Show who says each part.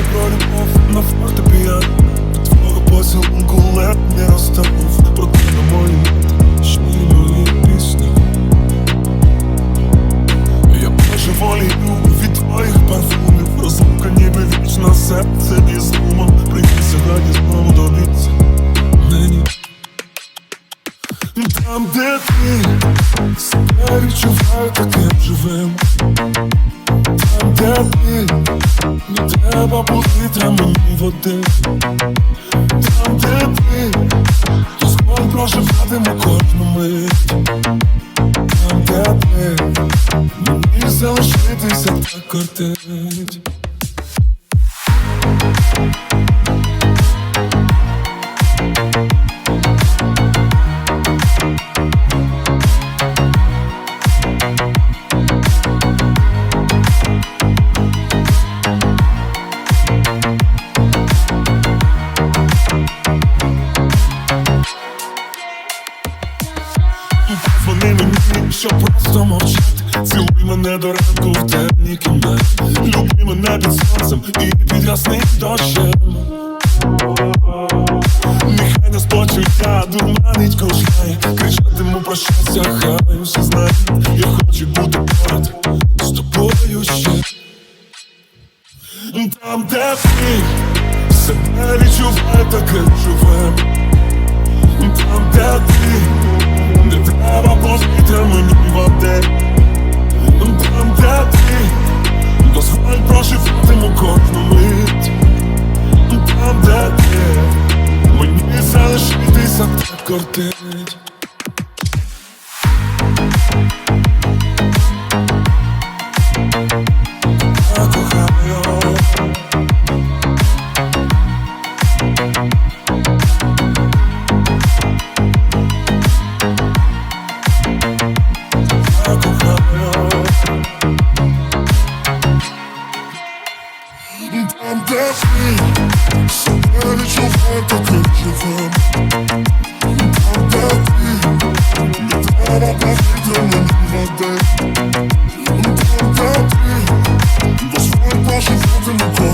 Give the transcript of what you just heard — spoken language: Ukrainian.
Speaker 1: Співай про любов на фортепіано Від твого поцілунку не розтанув Проте на мої ноти пісні. Я божеволію від твоїх парфумів. Розлука ніби вічна серце із думом Прийди сьогодні знову добіться мені Там, де ти себе відчуваю таким живим. Там, де ти треба повітря мені води. Там, де ти то скоро проживатиме кожну мить. Там, де ти мені залишитися так кортить що просто мовчати. Цілуй мене до ранку в темній кімнаті. Люби мене під сонцем і під ясним дощем. Нехай нас почуття дурманить кошмає Кричатиму про щастя, хай усе знає Я хочу бути поряд з тобою ще. Там, де ти себе відчувай таким живим Там, кортить Я кохаю Я кохаю Там, де ти себе відчувай таким треба повітря мені води Там, де ти дозволь проживати